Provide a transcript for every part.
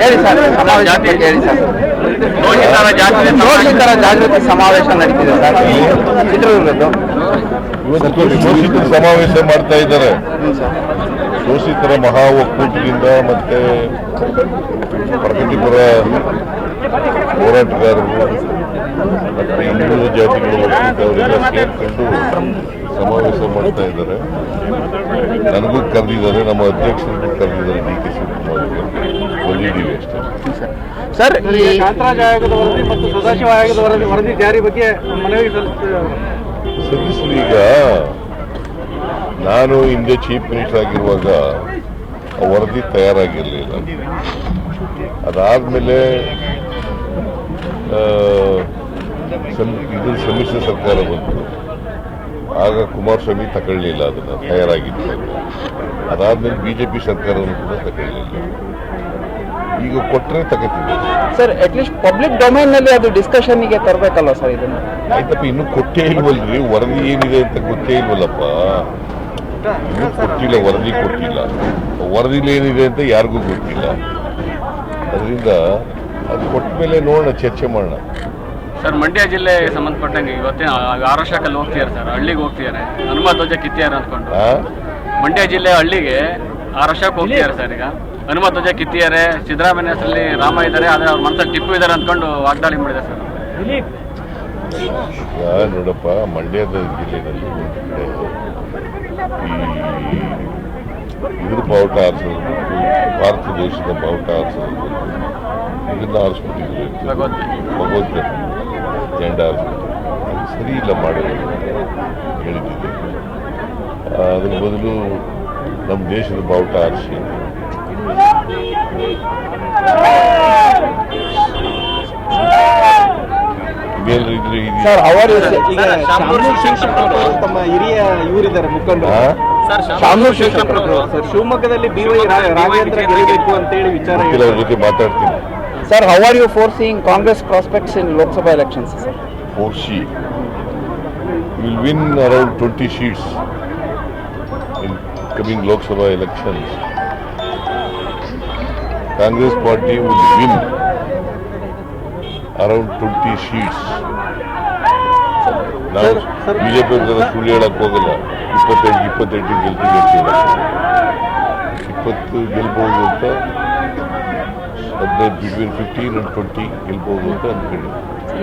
ಹೇಳಿ ಸರ್ ಸಮಾವೇಶ ಬಗ್ಗೆ ಹೇಳಿ ಸರ್. ಜಾತಿ ಜಾಗೃತಿ ಸಮಾವೇಶ ನಡೀತಿದೆ ಸರ್. ಚಿತ್ರದುರ್ಗದ್ದು. ಶೋಷಿತರ ಸಮಾವೇಶ ಮಾಡ್ತಾ ಇದ್ದಾರೆ. ಶೋಷಿತರ ಮಹಾ ಒಕ್ಕೂಟದಿಂದ ಮತ್ತೆ ಪ್ರಗತಿಪರ ಹೋರಾಟಗಾರರು ಮತ್ತೆ ಹಿಂದೂ ಜಾತಿಗಳು ಅವರೆಲ್ಲ ಸೇರ್ಕೊಂಡು ಸಮಾವೇಶ ಮಾಡ್ತಾ ಇದ್ದಾರೆ. ನನಗೂ ಕರೆದಿದ್ದಾರೆ ನಮ್ಮ ಅಧ್ಯಕ್ಷರಿಗೂ ಕರೆದಿದ್ದಾರೆ ಡಿ ಕೆ ಶಿವಕುಮಾರ್ ಬಂದಿದ್ದೀವಿ ಅಷ್ಟೇ. ಸರ್ ಈ ಕಾಂತರಾಜ್ ಆಯೋಗದ ವರದಿ ಮತ್ತು ಸದಾಶಿವ ಆಯೋಗದ ವರದಿ ವರದಿ ಜಾರಿ ಬಗ್ಗೆ ಮನವಿ ಸಲ್ಲಿಸಲಿ ಈಗ. ನಾನು ಹಿಂದೆ ಚೀಫ್ ಮಿನಿಸ್ಟರ್ ಆಗಿರುವಾಗ ಆ ವರದಿ ತಯಾರಾಗಿರಲಿಲ್ಲ. ಅದಾದ್ಮೇಲೆ ಆ, ಸಮ್- ಇದು ಸಮ್ಮಿಶ್ರ ಸರ್ಕಾರ ಬಂತು. ಆಗ ಕುಮಾರಸ್ವಾಮಿ ತಗೊಳ್ಳಿಲ್ಲ ಅದನ್ನ ತಯಾರಾಗಿತ್ತು ಅದಾದ್ಮೇಲೆ ಬಿಜೆಪಿ ಸರ್ಕಾರವನ್ನು ಕೂಡ ತಗೊಳ್ಳಿಲ್ಲ. ಈಗ ಕೊಟ್ಟರೆ ತಗೋತಿದ್ದೆ ಸರ್ ಅಟ್ಲೀಸ್ಟ್ ಪಬ್ಲಿಕ್ ಡೊಮೈನ್ನಲ್ಲಿ ಅದು ಡಿಸ್ಕಷನ್ಗೆ ತರಬೇಕಲ್ಲ ಸರ್ ಇದನ್ನು? ಆಯ್ತಪ್ಪ ಇನ್ನು ಕೊಟ್ಟೇ ಇಲ್ವಲ್ರಿ? ವರದಿ ಏನಿದೆ ಅಂತ ಗೊತ್ತೇ ಇಲ್ವಲ್ಲಪ್ಪ? ಇನ್ನೂ ಕೊಟ್ಟಿಲ್ಲ ವರದಿ ಕೊಟ್ಟಿಲ್ಲ. ವರದಿಲಿ ಏನಿದೆ ಅಂತ ಯಾರಿಗೂ ಗೊತ್ತಿಲ್ಲ. ಅದರಿಂದ ಅದು ಕೊಟ್ಟ ಮೇಲೆ ನೋಡೋಣ ಚರ್ಚೆ ಮಾಡೋಣ. ಸರ್ ಮಂಡ್ಯ ಜಿಲ್ಲೆಗೆ ಸಂಬಂಧಪಟ್ಟಂಗೆ ಇವತ್ತಿನ ಆರು ವರ್ಷಕ್ಕಲ್ಲಿ ಹೋಗ್ತಿದ್ದಾರೆ ಸರ್ ಹಳ್ಳಿಗೆ ಹೋಗ್ತಿದ್ದಾರೆ. ಹನುಮ ಧ್ವಜ ಕಿತ್ತಿದ್ದಾರೆ ಅಂದ್ಕೊಂಡು. ಮಂಡ್ಯ ಜಿಲ್ಲೆ ಹಳ್ಳಿಗೆ ಆರು ವರ್ಷಕ್ಕೆ ಹೋಗ್ತಿದ್ದಾರೆ ಸರ್ ಈಗ. ಹನುಮ ಧ್ವಜ ಕಿತ್ತಿದ್ದಾರೆ ಸಿದ್ದರಾಮಯ್ಯ ಹೆಸರಲ್ಲಿ ರಾಮ ಇದ್ದಾರೆ ಆದರೆ ಅವ್ರ ಮನಸ್ಸಲ್ಲಿ ಟಿಪ್ಪು ಇದ್ದಾರೆ ಅಂದ್ಕೊಂಡು ವಾಗ್ದಾಳಿ ಮಾಡಿದೆ ಸರ್. ನೋಡಪ್ಪ ಮಂಡ್ಯದ ಜಿಲ್ಲೆಯಲ್ಲಿ ಒಂದು ಕಡೆ ಈ ಇದ್ರ ಬಾವುಟ ಆರಿಸೋದು ಭಾರತ ದೇಶದ ಬಾವುಟ ಆರಿಸೋದು ಇದನ್ನ ಆರಿಸ್ಬಿಟ್ಟಿದ್ರು ಭಗವದ್ಗೀತೆ. ಜೆಂಡ ಸರಿ ಇಲ್ಲ ಮಾಡೋದು ಹೇಳಿದ್ದಿದೆ ಅದರ ಬದಲು ನಮ್ಮ ದೇಶದ ಬಾವುಟ ಆರಿಸಿ ತಮ್ಮ ಹಿರಿಯ ಇವರಿದ್ದಾರೆ ಮುಖಂಡರು? ಶಾಮನೂರು ಶಿವಮೊಗ್ಗದಲ್ಲಿ ಬಿ ವೈ ರಾಘವೇಂದ್ರ ಗೆಲ್ಲಬೇಕು ಅಂತೇಳಿ ವಿಚಾರ ಜೊತೆ ಮಾತಾಡ್ತೀನಿ. Sir how are you forcing Congress prospects in Lok Sabha elections sir Porshi will win around 20 seats in coming Lok Sabha elections Congress party will win around twenty 20 seats. ನಾವು BJP ಸುಳ್ಳು ಹೇಳಕ್ ಹೋಗಲ್ಲ. ಇಪ್ಪತ್ತೈದು ಇಪ್ಪತ್ತೆಂಟು ಗೆಲ್ತೀವಿ ಇಪ್ಪತ್ತು ಗೆಲ್ಬಹುದು ಅಂತ ಹದಿನೈದು ಬಿಟ್ವೀನ್ ಫಿಫ್ಟೀನ್ ಅಂಡ್ ಟ್ವೆಂಟಿ ಗೆಲ್ಬಹುದು ಅಂತ ಅಂದ್ಕೊಂಡಿ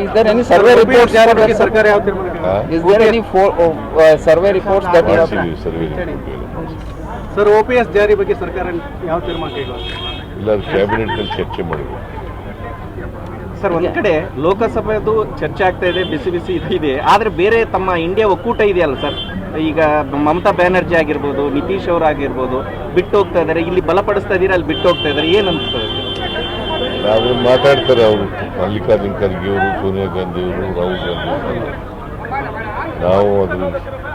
Is there any survey reports ಜಾರಿ for ಬಗ್ಗೆ ಸರ್ಕಾರ ಯಾವ ತೀರ್ಮಾನ ಕೈಗೊಂಡಿದೆ? Is there any for, uh, survey reports that you have? ಮಾಡ್ಸಿದೀವಿ survey sir O P S ಜಾರಿ ಬಗ್ಗೆ ಸರ್ಕಾರ ಯಾವ ತೀರ್ಮಾನ ಕೈಗೊಂಡಿದೆ ಇಲ್ಲ ಕ್ಯಾಬಿನೆಟ್ನಲ್ಲಿ ಚರ್ಚೆ ಮಾಡಬೇಕು ಸರ್ ಒಂದ್ ಕಡೆ ಲೋಕಸಭೆದು ಚರ್ಚೆ ಆಗ್ತಾ ಇದೆ ಬಿಸಿ ಬಿಸಿ ಇದು ಇದೆ. ಆದ್ರೆ ಬೇರೆ ತಮ್ಮ ಇಂಡಿಯಾ ಒಕ್ಕೂಟ ಇದೆಯಲ್ಲ ಸರ್ ಈಗ ಮಮತಾ ಬ್ಯಾನರ್ಜಿ ಆಗಿರ್ಬೋದು ನಿತೀಶ್ ಅವರು ಆಗಿರ್ಬೋದು ಬಿಟ್ಟು ಹೋಗ್ತಾ ಇದಾರೆ. ಇಲ್ಲಿ ಬಲಪಡಿಸ್ತಾ ಇದೀರ ಅಲ್ಲಿ ಬಿಟ್ಟು ಹೋಗ್ತಾ ಇದಾರೆ. ಏನಂತ ಅನ್ಸ್ತದೆ ನಾವು ಮಾತಾಡ್ತಾರೆ ಅವರು. ಮಲ್ಲಿಕಾರ್ಜುನ್ ಖರ್ಗೆ ಅವರು ಸೋನಿಯಾ ಗಾಂಧಿ ಅವರು ರಾಹುಲ್ ಗಾಂಧಿ ಅವರು ನಾವು ಅದ್ರ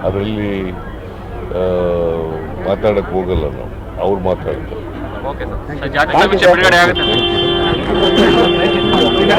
ಅದರಲ್ಲಿ ಮಾತಾಡಕ್ಕೆ ಹೋಗಲ್ಲ ನಾವು. ಅವ್ರು ಮಾತಾಡ್ತಾರೆ.